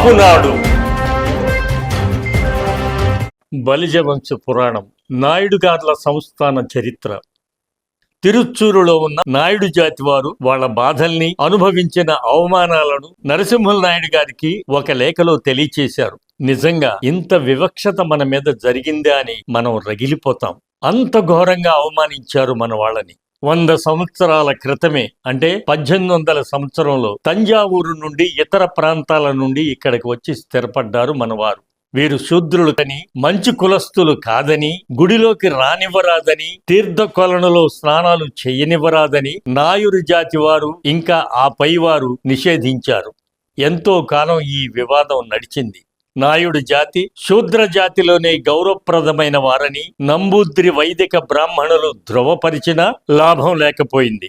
కాపునాడు బలిజవంశ పురాణం నాయుడుగార్ల సంస్థాన చరిత్ర. తిరుచ్చూరులో ఉన్న నాయుడు జాతి వారు వాళ్ళ బాధల్ని అనుభవించిన అవమానాలను నరసింహుల నాయుడు గారికి ఒక లేఖలో తెలియచేశారు. నిజంగా ఇంత వివక్షత మన మీద జరిగిందా అని మనం రగిలిపోతాం. అంత ఘోరంగా అవమానించారు మన వాళ్ళని. వంద సంవత్సరాల క్రితమే అంటే పద్దెనిమిది వందల సంవత్సరంలో తంజావూరు నుండి ఇతర ప్రాంతాల నుండి ఇక్కడికి వచ్చి స్థిరపడ్డారు మనవారు. వీరు శూద్రులు కని మంచి కులస్తులు కాదని గుడిలోకి రానివ్వరాదని తీర్థ కొలనులో స్నానాలు చేయనివ్వరాదని నాయురు జాతి వారు ఇంకా ఆ పైవారు నిషేధించారు. ఎంతో కాలం ఈ వివాదం నడిచింది. నాయుడు జాతి శూద్ర జాతిలోనే గౌరవప్రదమైన వారని నంబూద్రి వైదిక బ్రాహ్మణులు ధృవపరిచినా లాభం లేకపోయింది.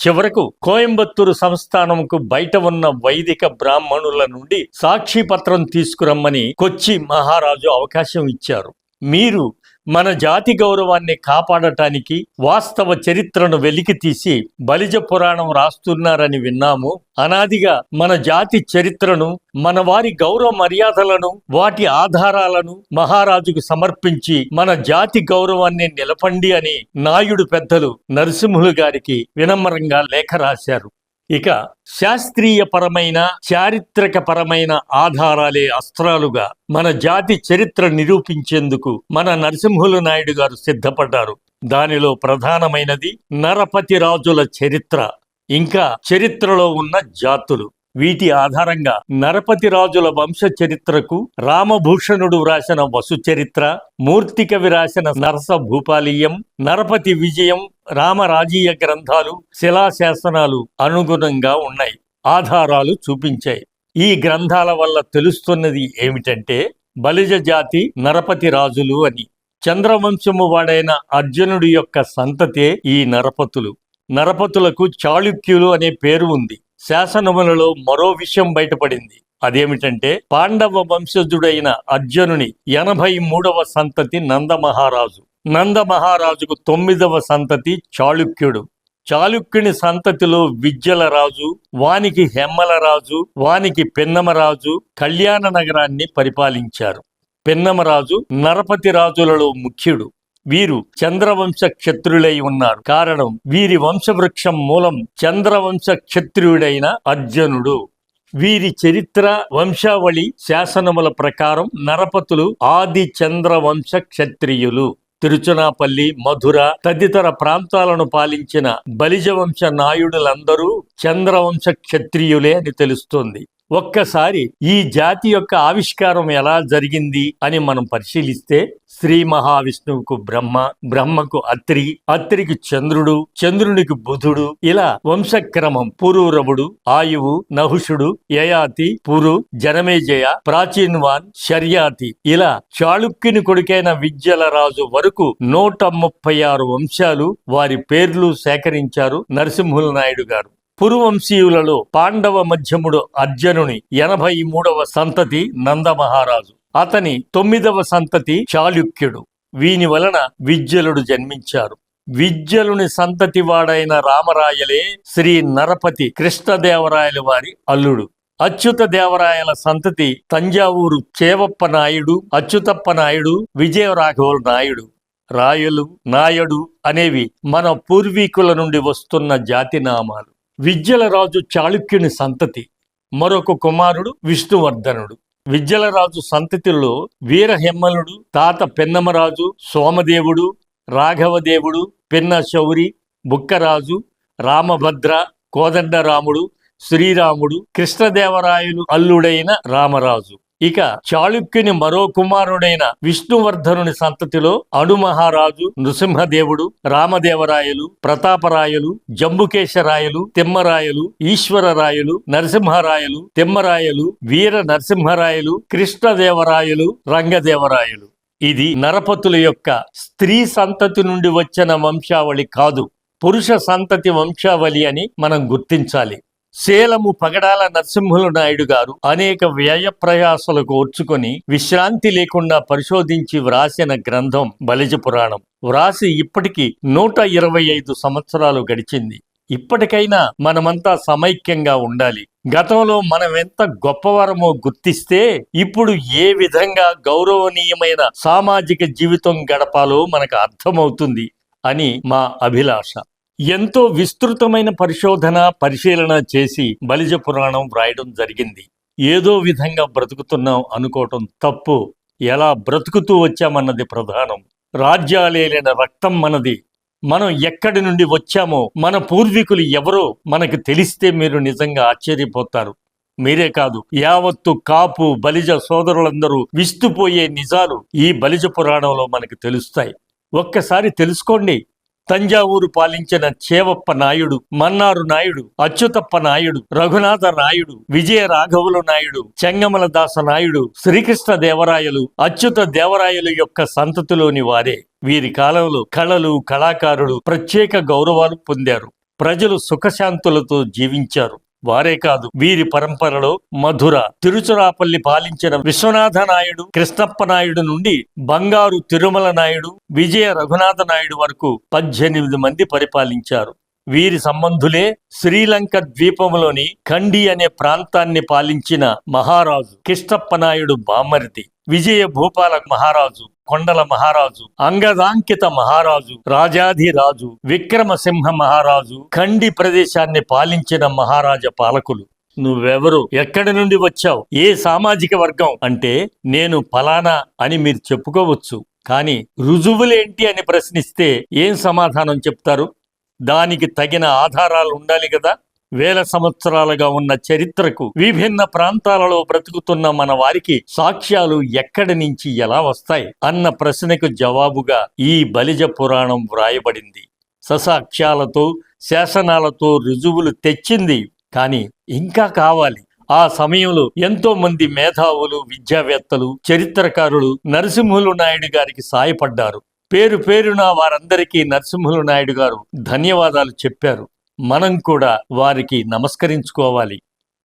చివరకు కోయంబత్తూరు సంస్థానంకు బయట ఉన్న వైదిక బ్రాహ్మణుల నుండి సాక్షి పత్రం తీసుకురమ్మని కొచ్చి మహారాజు అవకాశం ఇచ్చారు. మీరు మన జాతి గౌరవాన్ని కాపాడటానికి వాస్తవ చరిత్రను వెలికి తీసి బలిజ పురాణం రాస్తున్నారని విన్నాము. అనాదిగా మన జాతి చరిత్రను మన వారి గౌరవ మర్యాదలను వాటి ఆధారాలను మహారాజుకు సమర్పించి మన జాతి గౌరవాన్ని నిలపండి అని నాయుడు పెద్దలు నరసింహులు గారికి వినమ్రంగా లేఖ రాశారు. ఇక శాస్త్రీయపరమైన చారిత్రకపరమైన ఆధారాలే అస్త్రాలుగా మన జాతి చరిత్ర నిరూపించేందుకు మన నరసింహులు నాయుడు గారు సిద్ధపడ్డారు. దానిలో ప్రధానమైనది నరపతి రాజుల చరిత్ర ఇంకా చరిత్రలో ఉన్న జాతులు. వీటి ఆధారంగా నరపతి రాజుల వంశ చరిత్రకు రామభూషణుడు వ్రాసిన వసు చరిత్ర మూర్తికవి రాసిన నరస భూపాలీయం నరపతి విజయం రామరాజీయ గ్రంథాలు శిలాశాసనాలు అనుగుణంగా ఉన్నాయి. ఆధారాలు చూపించాయి. ఈ గ్రంథాల వల్ల తెలుస్తున్నది ఏమిటంటే బలిజ జాతి నరపతి రాజులు అని. చంద్రవంశము వాడైన అర్జునుడి యొక్క సంతతే ఈ నరపతులు. నరపతులకు చాళుక్యులు అనే పేరు ఉంది. శాసనములలో మరో విషయం బయటపడింది. అదేమిటంటే పాండవ వంశజుడైన అర్జునుని ఎనభై మూడవ సంతతి నందమహారాజు. నందమహారాజుకు తొమ్మిదవ సంతతి చాళుక్యుడు. చాళుక్యుని సంతతిలో విద్యల రాజు వానికి హెమ్మల రాజు వానికి పెన్నమరాజు కళ్యాణ నగరాన్ని పరిపాలించారు. పెన్నమరాజు నరపతి రాజులలో ముఖ్యుడు. వీరు చంద్రవంశ క్షత్రులై ఉన్నారు. కారణం వీరి వంశవృక్షం మూలం చంద్రవంశ క్షత్రియుడైన అర్జునుడు. వీరి చరిత్ర వంశావళి శాసనముల ప్రకారం నరపతులు ఆది చంద్రవంశ క్షత్రియులు. తిరుచునాపల్లి మధుర తదితర ప్రాంతాలను పాలించిన బలిజవంశ నాయుడులందరూ చంద్రవంశ క్షత్రియులే అని తెలుస్తోంది. ఒక్కసారి ఈ జాతి యొక్క ఆవిష్కారం ఎలా జరిగింది అని మనం పరిశీలిస్తే శ్రీ మహావిష్ణువుకు బ్రహ్మ బ్రహ్మకు అత్రి అత్రికి చంద్రుడు చంద్రునికి బుధుడు ఇలా వంశక్రమం పురూరవుడు ఆయువు నహుషుడు యయాతి పురు జనమేజయ ప్రాచీన్వాన్ శర్యాతి ఇలా చాళుక్యుని కొడుకైన విద్యల రాజు వరకు నూట ముప్పై ఆరు వంశాలు వారి పేర్లు సేకరించారు నరసింహుల నాయుడు గారు. పురువంశీయులలో పాండవ మధ్యముడు అర్జునుని ఎనభై మూడవ సంతతి నందమహారాజు. అతని తొమ్మిదవ సంతతి చాళుక్యుడు. వీని వలన విద్యలుడు జన్మించారు. విద్యలుని సంతతి వాడైన రామరాయలే శ్రీ నరపతి కృష్ణదేవరాయల వారి అల్లుడు. అచ్యుత దేవరాయల సంతతి తంజావూరు చేవప్ప నాయుడు అచ్యుతప్ప నాయుడు విజయరాఘవుల నాయుడు. రాయలు నాయుడు అనేవి మన పూర్వీకుల నుండి వస్తున్న జాతి నామాలు విద్యలరాజు చాళుక్యుని సంతతి మరొక కుమారుడు విష్ణువర్ధనుడు. విద్యలరాజు సంతతిలో వీరహెమ్మలుడు తాత పెన్నమరాజు సోమదేవుడు రాఘవదేవుడు పిన్న శౌరి బుక్కరాజు రామభద్ర కోదండరాముడు శ్రీరాముడు కృష్ణదేవరాయలు అల్లుడైన రామరాజు. ఇక చాళుక్యుని మరో కుమారుడైన విష్ణువర్ధనుని సంతతిలో అణుమహారాజు నృసింహదేవుడు రామదేవరాయలు ప్రతాపరాయలు జంబుకేశరాయలు తిమ్మరాయలు ఈశ్వరరాయలు నరసింహరాయలు తిమ్మరాయలు వీర నరసింహరాయలు కృష్ణదేవరాయలు రంగదేవరాయలు. ఇది నరపతుల యొక్క స్త్రీ సంతతి నుండి వచ్చిన వంశావళి కాదు పురుష సంతతి వంశావళి అని మనం గుర్తించాలి. శేలము పగడాల నరసింహులు నాయుడు గారు అనేక వ్యయ ప్రయాసలకు ఓర్చుకొని విశ్రాంతి లేకుండా పరిశోధించి వ్రాసిన గ్రంథం బలిజ పురాణం. వ్రాసి ఇప్పటికి నూట ఇరవై ఐదు సంవత్సరాలు గడిచింది. ఇప్పటికైనా మనమంతా సమైక్యంగా ఉండాలి. గతంలో మనం ఎంత గొప్పవారమో గుర్తిస్తే ఇప్పుడు ఏ విధంగా గౌరవనీయమైన సామాజిక జీవితం గడపాలో మనకు అర్థమవుతుంది అని మా అభిలాష. ఎంతో విస్తృతమైన పరిశోధన పరిశీలన చేసి బలిజ పురాణం వ్రాయడం జరిగింది. ఏదో విధంగా బ్రతుకుతున్నాం అనుకోవటం తప్పు. ఎలా బ్రతుకుతూ వచ్చామన్నది ప్రధానం. రాజ్యాలేలిన రక్తం మనది. మనం ఎక్కడి నుండి వచ్చామో మన పూర్వీకులు ఎవరో మనకు తెలిస్తే మీరు నిజంగా ఆశ్చర్యపోతారు. మీరే కాదు యావత్తు కాపు బలిజ సోదరులందరూ విస్తుపోయే నిజాలు ఈ బలిజ పురాణంలో మనకు తెలుస్తాయి. ఒక్కసారి తెలుసుకోండి. తంజావూరు పాలించిన చేవప్ప నాయుడు మన్నారు నాయుడు అచ్యుతప్ప నాయుడు రఘునాథ నాయుడు విజయ రాఘవులు నాయుడు చెంగమల దాస నాయుడు శ్రీకృష్ణ దేవరాయలు అచ్యుత దేవరాయలు యొక్క సంతతిలోని వారే. వీరి కాలంలో కళలు కళాకారులు ప్రత్యేక గౌరవాలు పొందారు. ప్రజలు సుఖశాంతులతో జీవించారు. వారే కాదు వీరి పరంపరలో మధుర తిరుచురాపల్లి పాలించిన విశ్వనాథ నాయుడు కృష్ణప్ప నాయుడు నుండి బంగారు తిరుమల నాయుడు విజయ రఘునాథ నాయుడు వరకు పద్దెనిమిది మంది పరిపాలించారు. వీరి సంబంధులే శ్రీలంక ద్వీపంలోని ఖండి అనే ప్రాంతాన్ని పాలించిన మహారాజు కిష్టప్ప నాయుడు బామరిది విజయ భూపాల మహారాజు. కొండల మహారాజు అంగదాంకిత మహారాజు రాజాధిరాజు విక్రమసింహ మహారాజు ఖండి ప్రదేశాన్ని పాలించిన మహారాజ పాలకులు. నువ్వెవరు? ఎక్కడి నుండి వచ్చావు? ఏ సామాజిక వర్గం? అంటే నేను ఫలానా అని మీరు చెప్పుకోవచ్చు. కానీ రుజువులేంటి అని ప్రశ్నిస్తే ఏం సమాధానం చెప్తారు? దానికి తగిన ఆధారాలు ఉండాలి కదా? వేల సంవత్సరాలుగా ఉన్న చరిత్రకు విభిన్న ప్రాంతాలలో బ్రతుకుతున్న మన వారికి సాక్ష్యాలు ఎక్కడి నుంచి ఎలా వస్తాయి అన్న ప్రశ్నకు జవాబుగా ఈ బలిజ పురాణం వ్రాయబడింది. ససాక్ష్యాలతో శాసనాలతో రుజువులు తెచ్చింది. కానీ ఇంకా కావాలి. ఆ సమయంలో ఎంతో మంది మేధావులు విద్యావేత్తలు చరిత్రకారులు నరసింహులు నాయుడు గారికి సాయపడ్డారు. పేరు పేరున వారందరికీ నరసింహులు నాయుడు గారు ధన్యవాదాలు చెప్పారు. మనం కూడా వారికి నమస్కరించుకోవాలి.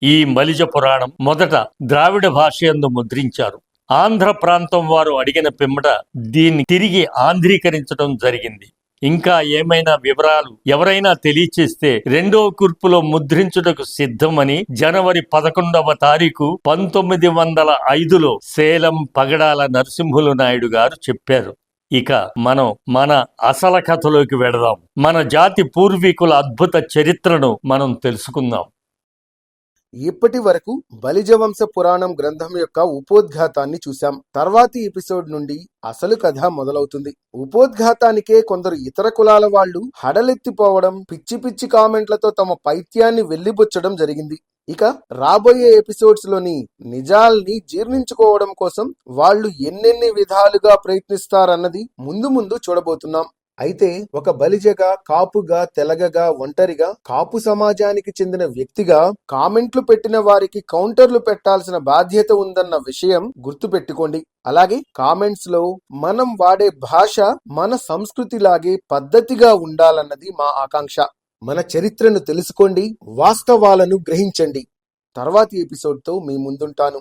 ఈ మలిజ పురాణం మొదట ద్రావిడ భాషయందు ముద్రించారు. ఆంధ్ర ప్రాంతం వారు అడిగిన పిమ్మట దీన్ని తిరిగి ఆంధ్రీకరించడం జరిగింది. ఇంకా ఏమైనా వివరాలు ఎవరైనా తెలియచేస్తే రెండో కూర్పులో ముద్రించుటకు సిద్ధమని జనవరి పదకొండవ తారీఖు పంతొమ్మిది వందల ఐదులో సేలం పగడాల నరసింహులు నాయుడు గారు చెప్పారు. ఇక మనం మన అసల కథలోకి వెడదాం. మన జాతి పూర్వీకుల అద్భుత చరిత్రను మనం తెలుసుకుందాం. ఇప్పటి వరకు బలిజవంశ పురాణం గ్రంథం యొక్క ఉపోద్ఘాతాన్ని చూశాం. తర్వాతి ఎపిసోడ్ నుండి అసలు కథ మొదలవుతుంది. ఉపోద్ఘాతానికే కొందరు ఇతర కులాల వాళ్ళు హడలెత్తిపోవడం పిచ్చి పిచ్చి కామెంట్లతో తమ పైత్యాన్ని వెళ్ళిబుచ్చడం జరిగింది. ఇక రాబోయే ఎపిసోడ్స్లోని నిజాల్ని జీర్ణించుకోవడం కోసం వాళ్ళు ఎన్నెన్ని విధాలుగా ప్రయత్నిస్తారన్నది ముందు ముందు చూడబోతున్నాం. అయితే ఒక బలిజగా కాపుగా తెలగగా ఒంటరిగా కాపు సమాజానికి చెందిన వ్యక్తిగా కామెంట్లు పెట్టిన వారికి కౌంటర్లు పెట్టాల్సిన బాధ్యత ఉందన్న విషయం గుర్తుపెట్టుకోండి. అలాగే కామెంట్స్లో మనం వాడే భాష మన సంస్కృతిలాగే పద్ధతిగా ఉండాలన్నది మా ఆకాంక్ష. మన చరిత్రను తెలుసుకోండి వాస్తవాలను గ్రహించండి. తర్వాతి ఎపిసోడ్తో మీ ముందుంటాను.